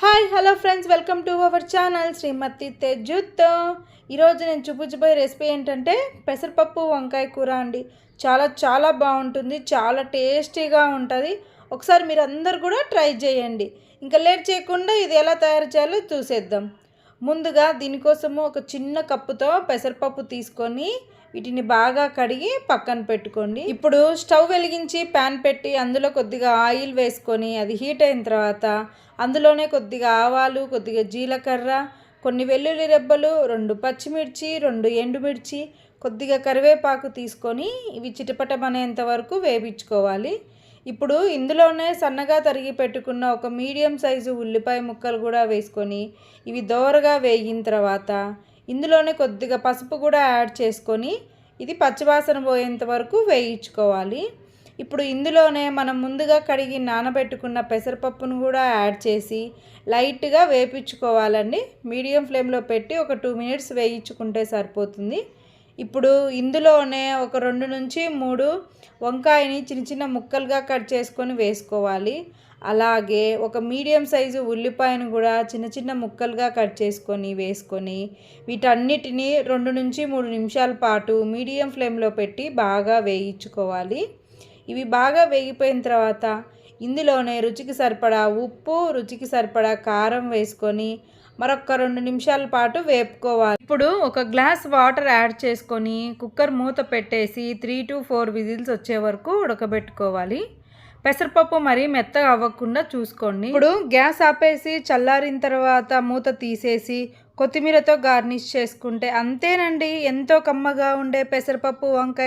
Hi hello friends welcome to our channel శ్రీమతి తెజుత్. ఈరోజు నేను చూపించబోయే రెసిపీ ఏంటంటే పెసరపప్పు వంకాయ కూర అండి. చాలా చాలా బాగుంటుంది చాలా టేస్టీగా ఉంటుంది. ఒకసారి మీరు అందరు కూడా ట్రై చేయండి. ఇంకా లేట్ చేయకుండా ఇది ఎలా తయారు చేయాలో చూసేద్దాం. ముందుగా దీనికోసము ఒక చిన్న కప్పుతో పెసరపప్పు తీసుకొని వీటిని బాగా కడిగి పక్కన పెట్టుకోండి. ఇప్పుడు స్టవ్ వెలిగించి ప్యాన్ పెట్టి అందులో కొద్దిగా ఆయిల్ వేసుకొని అది హీట్ అయిన తర్వాత అందులోనే కొద్దిగా ఆవాలు కొద్దిగా జీలకర్ర కొన్ని వెల్లుల్లి రెబ్బలు రెండు పచ్చిమిర్చి రెండు ఎండుమిర్చి కొద్దిగా కరివేపాకు తీసుకొని ఇవి చిటపటమనేంత వరకు వేపించుకోవాలి. ఇప్పుడు ఇందులోనే సన్నగా తరిగి పెట్టుకున్న ఒక మీడియం సైజు ఉల్లిపాయ ముక్కలు కూడా వేసుకొని ఇవి దోరగా వేగిన తర్వాత ఇందులోనే కొద్దిగా పసుపు కూడా యాడ్ చేసుకొని ఇది పచ్చివాసన పోయేంత వరకు వేయించుకోవాలి. ఇప్పుడు ఇందులోనే మనం ముందుగా కడిగి నానబెట్టుకున్న పెసరపప్పును కూడా యాడ్ చేసి లైట్గా వేపించుకోవాలండి. మీడియం ఫ్లేమ్లో పెట్టి ఒక టూ మినిట్స్ వేయించుకుంటే సరిపోతుంది. ఇప్పుడు ఇందులోనే ఒక రెండు నుంచి మూడు వంకాయని చిన్న చిన్న ముక్కలుగా కట్ చేసుకొని వేసుకోవాలి. అలాగే ఒక మీడియం సైజు ఉల్లిపాయను కూడా చిన్న చిన్న ముక్కలుగా కట్ చేసుకొని వేసుకొని వీటన్నిటిని రెండు నుంచి మూడు నిమిషాల పాటు మీడియం ఫ్లేమ్లో పెట్టి బాగా వేయించుకోవాలి. ఇవి బాగా వేగిపోయిన తర్వాత ఇందులోనే రుచికి సరిపడా ఉప్పు రుచికి సరిపడా కారం వేసుకొని మరొక రెండు నిమిషాల పాటు వేపుకోవాలి. ఇప్పుడు ఒక గ్లాస్ వాటర్ యాడ్ చేసుకొని కుక్కర్ మూత పెట్టేసి త్రీ టు ఫోర్ విజిల్స్ వచ్చే వరకు ఉడకబెట్టుకోవాలి. పెసరపప్పు మరీ మెత్తగా అవ్వకుండా చూసుకోండి. ఇప్పుడు గ్యాస్ ఆపేసి చల్లారిన తర్వాత మూత తీసేసి కొత్తిమీరతో గార్నిష్ చేసుకుంటే అంతేనండి. ఎంతో కమ్మగా ఉండే పెసరపప్పు వంకాయ